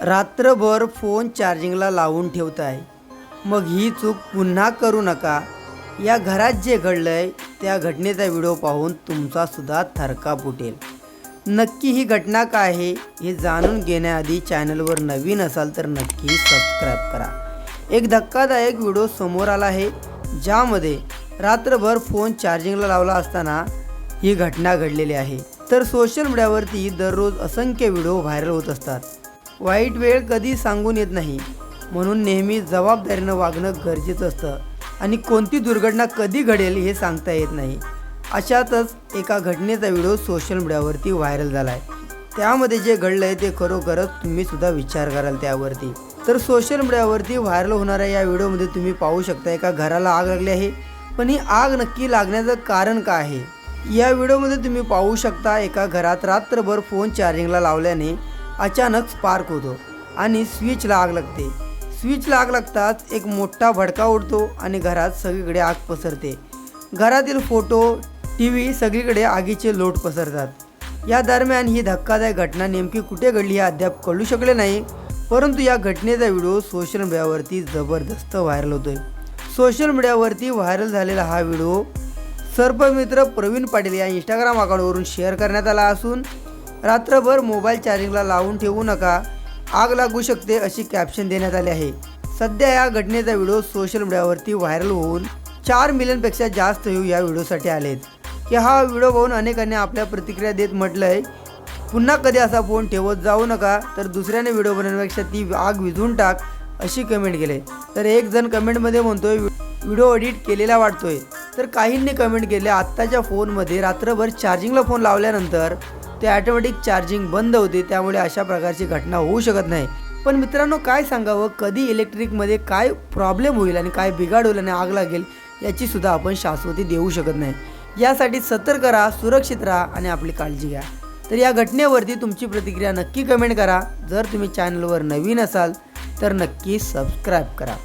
रात्रभर फोन चार्जिंगला लावून ठेवत आहे मग ही चूक पुन्हा करू नका. या घरात जे घडलं आहे त्या घटनेचा व्हिडिओ पाहून तुमचासुद्धा थरका फुटेल नक्की ही घटना काय आहे हे जाणून घेण्याआधी चॅनलवर नवीन असाल तर नक्की सबस्क्राईब करा. एक धक्कादायक व्हिडिओ समोर आला आहे ज्यामध्ये रात्रभर फोन चार्जिंगला लावला असताना ही घटना घडलेली आहे. तर सोशल मीडियावरती दररोज असंख्य व्हिडिओ व्हायरल होत असतात. वाईट वेळ कधी सांगून येत नाही. म्हणून नेहमी जबाबदारीनं वागणं गरजेचं असतं. आणि कोणती दुर्घटना कधी घडेल हे सांगता येत नाही. अशातच एका घटनेचा व्हिडिओ सोशल मीडियावरती व्हायरल झाला आहे त्यामध्ये जे घडलं आहे ते खरोखरच तुम्ही सुद्धा विचार कराल त्यावरती. तर सोशल मीडियावरती व्हायरल होणाऱ्या या व्हिडिओमध्ये तुम्ही पाहू शकता एका घराला आग लागली आहे. पण ही आग नक्की लागण्याचं कारण काय आहे? या व्हिडिओमध्ये तुम्ही पाहू शकता एका घरात रात्रभर फोन चार्जिंगला लावल्याने अचानक स्पार्क होतो आणि स्विचला आग लागते. स्विचला आग लागताच एक मोठा भडका उडतो आणि घरात सगळीकडे आग पसरते. घरातील फोटो टी व्ही सगळीकडे आगीचे लोट पसरतात. या दरम्यान ही धक्कादायक घटना नेमकी कुठे घडली हे अद्याप कळू शकले नाही परंतु या घटनेचा व्हिडिओ सोशल मीडियावरती जबरदस्त व्हायरल होतोय. सोशल मीडियावरती व्हायरल झालेला हा व्हिडिओ सर्पमित्र प्रवीण पाटील या इंस्टाग्राम अकाउंटवरून शेअर करण्यात आला असून रात्रभर मोबाईल चार्जिंगला लावून ठेवू नका. आग लागू शकते अशी कॅप्शन देण्यात आली आहे. सध्या या घटनेचा व्हिडिओ सोशल मीडियावरती व्हायरल होऊन चार मिलियनपेक्षा जास्त व्ह्यू या व्हिडिओसाठी आलेत. की हा व्हिडिओ पाहून अनेकांनी आपल्या प्रतिक्रिया देत म्हटलं आहे पुन्हा कधी असा फोन ठेवत जाऊ नका तर दुसऱ्याने व्हिडिओ बनवण्यापेक्षा ती आग विझून टाक अशी कमेंट केले. तर एक जण कमेंटमध्ये म्हणतोय व्हिडिओ एडिट केलेला वाटतोय. तर काहींनी कमेंट केले आत्ताच्या फोनमध्ये रात्रभर चार्जिंगला फोन लावल्यानंतर ते ॲटोमॅटिक चार्जिंग बंद होते त्यामुळे अशा प्रकारची घटना होऊ शकत नाही. पण मित्रांनो काय सांगावं? कधी इलेक्ट्रिकमध्ये काय प्रॉब्लेम होईल आणि काय बिघाड होईल आणि आग लागेल याची सुद्धा आपण शाश्वती देऊ शकत नाही. यासाठी सतर्क राहा सुरक्षित राहा आणि आपली काळजी घ्या. तर या घटनेवरती तुमची प्रतिक्रिया नक्की कमेंट करा. जर तुम्ही चॅनलवर नवीन असाल तर नक्की सबस्क्राईब करा.